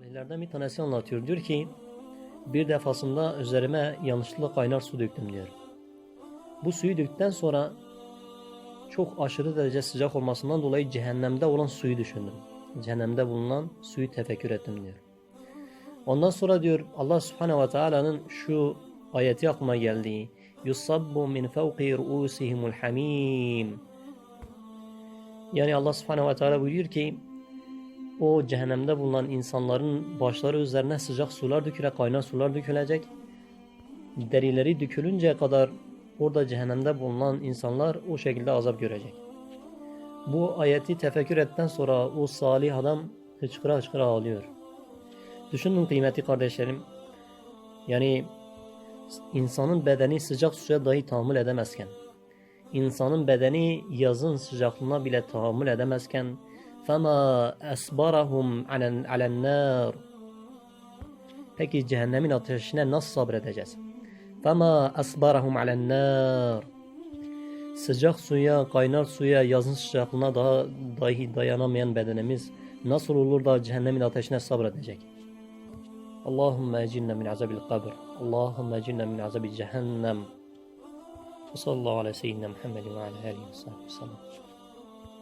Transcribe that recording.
Salihlerden bir tanesi anlatıyor. Diyor ki bir defasında üzerime yanlışlıkla kaynar su döktüm diyor. Bu suyu döktükten sonra çok aşırı derece sıcak olmasından dolayı cehennemde olan suyu düşündüm. Cehennemde bulunan suyu tefekkür ettim diyor. Ondan sonra diyor Allah Subhanahu ve Taala'nın şu ayeti aklıma geldi. Yusabbu min fawqi ru'usihimul hamim. Yani Allah Subhanahu ve Teala buyuruyor ki o cehennemde bulunan insanların başları üzerine sıcak sular dökülerek kaynar sular dökülecek. Derileri dökülünceye kadar orada cehennemde bulunan insanlar o şekilde azap görecek. Bu ayeti tefekkür ettikten sonra o salih adam hıçkıra hıçkıra ağlıyor. Düşünün kıymetli kardeşlerim. Yani insanın bedeni sıcak suya dahi tahammül edemezken, insanın bedeni yazın sıcaklığına bile tahammül edemezken, فَمَا أَسْبَرَهُمْ عَلَى النَّارِ Peki cehennemin ateşine nasıl sabredeceğiz? فَمَا أَسْبَرَهُمْ عَلَى النَّارِ Sıcak suya, kaynar suya, yazın sıcaklığına daha dahi dayanamayan bedenimiz nasıl olur da cehennemin ateşine sabredecek? Allahümme ecinne min azabil kabr. Allahümme ecinne min azabil cehennem. Ve sallallahu aleyhi ve sellem Muhammedin ve ala alihi ve sahbihi ve sellem.